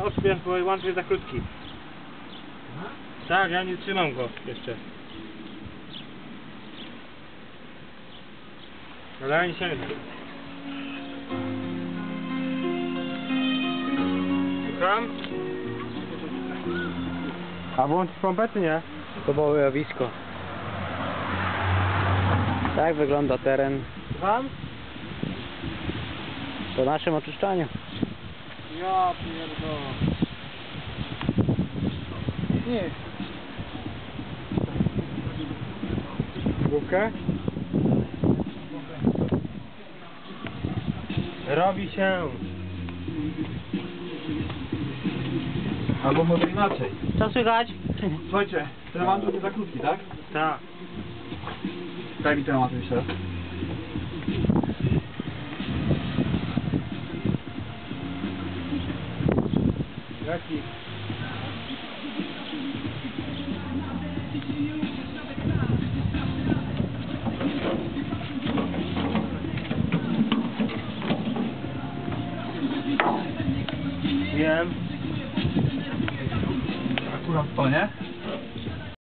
Odpiąć, bo łącz jest za krótki. Tak, ja nie trzymam go jeszcze. Ale ja nie sięgnę. Słucham? A włączyć pompę czy nie? To było łowisko. Tak wygląda teren Słucham? po naszym oczyszczaniu. Ja pierdolę. Nie. Główkę? Robi się. Albo może inaczej. Co słychać? Słuchajcie, ten mantu jest za krótki, tak? Tak. Daj mi ten jeszcze raz. Jaki? Wiem. Akurat to, nie?